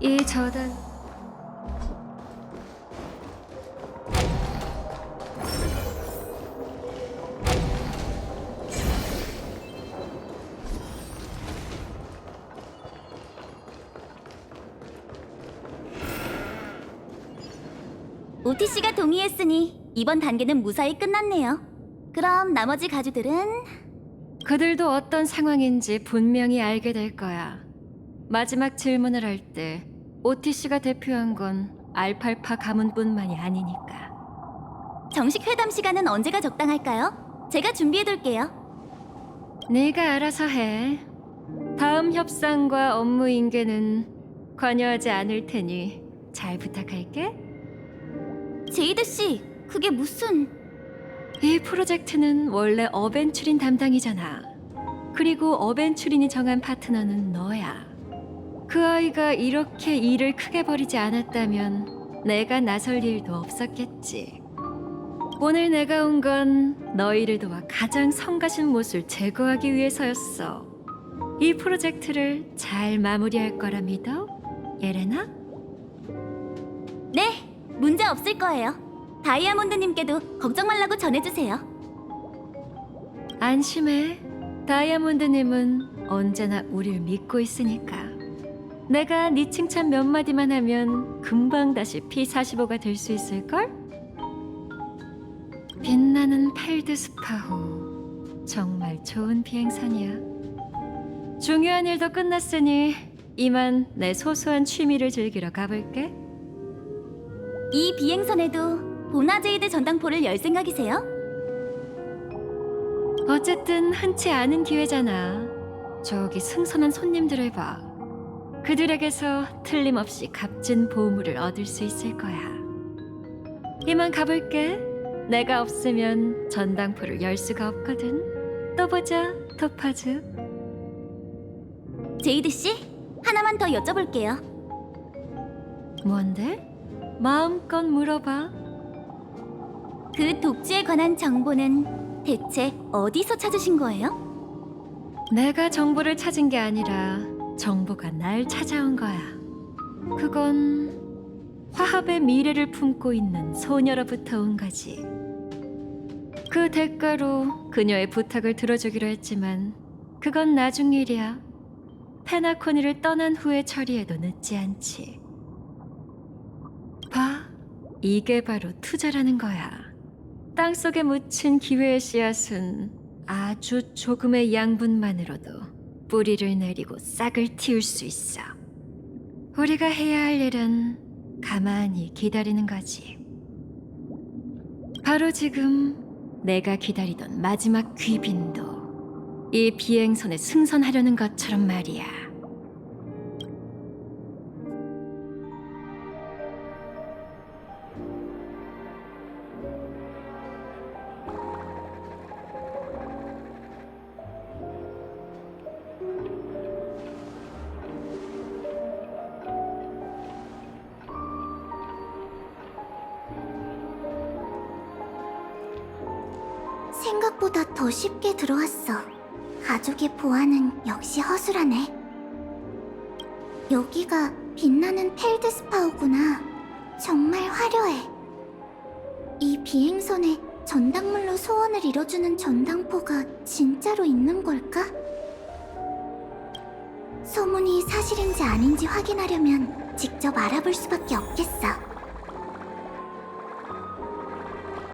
이 저단 오티 씨가 동의했으니 이번 단계는 무사히 끝났네요. 그럼 나머지 가주들은 그들도 어떤 상황인지 분명히 알게 될 거야. 마지막 질문을 할 때 OTC가 대표한 건 알팔파 가문뿐만이 아니니까. 정식 회담 시간은 언제가 적당할까요? 제가 준비해둘게요. 네가 알아서 해. 다음 협상과 업무 인계는 관여하지 않을 테니 잘 부탁할게. 제이드 씨, 그게 무슨... 이 프로젝트는 원래 어벤츄린 담당이잖아. 그리고 어벤츄린이 정한 파트너는 너야. 그 아이가 이렇게 일을 크게 벌이지 않았다면 내가 나설 일도 없었겠지. 오늘 내가 온 건 너희를 도와 가장 성가신 못을 제거하기 위해서였어. 이 프로젝트를 잘 마무리할 거라 믿어, 예레나? 네, 문제 없을 거예요. 다이아몬드님께도 걱정 말라고 전해주세요. 안심해. 다이아몬드님은 언제나 우릴 믿고 있으니까. 내가 네 칭찬 몇 마디만 하면 금방 다시 P45가 될 수 있을걸? 빛나는 펠드스파호. 정말 좋은 비행선이야. 중요한 일도 끝났으니 이만 내 소소한 취미를 즐기러 가볼게. 이 비행선에도 보나제이드 전당포를 열 생각이세요? 어쨌든 흔치 않은 기회잖아. 저기 승선한 손님들을 봐. 그들에게서 틀림없이 값진 보물을 얻을 수 있을 거야. 이만 가볼게. 내가 없으면 전당포를 열 수가 없거든. 또 보자, 토파즈. 제이드 씨, 하나만 더 여쭤볼게요. 뭔데? 마음껏 물어봐. 그 독지에 관한 정보는 대체 어디서 찾으신 거예요? 내가 정보를 찾은 게 아니라 정보가 날 찾아온 거야. 그건 화합의 미래를 품고 있는 소녀로부터 온 거지. 그 대가로 그녀의 부탁을 들어주기로 했지만 그건 나중 일이야. 페나코니를 떠난 후에 처리해도 늦지 않지. 봐, 이게 바로 투자라는 거야. 땅 속에 묻힌 기회의 씨앗은 아주 조금의 양분만으로도 뿌리를 내리고 싹을 틔울 수 있어. 우리가 해야 할 일은 가만히 기다리는 거지. 바로 지금 내가 기다리던 마지막 귀빈도 이 비행선에 승선하려는 것처럼 말이야. 생각보다 더 쉽게 들어왔어. 가족의 보안은 역시 허술하네. 여기가 빛나는 펠드스파우구나. 정말 화려해. 이 비행선에 전당물로 소원을 이뤄주는 전당포가 진짜로 있는 걸까? 소문이 사실인지 아닌지 확인하려면 직접 알아볼 수밖에 없겠어.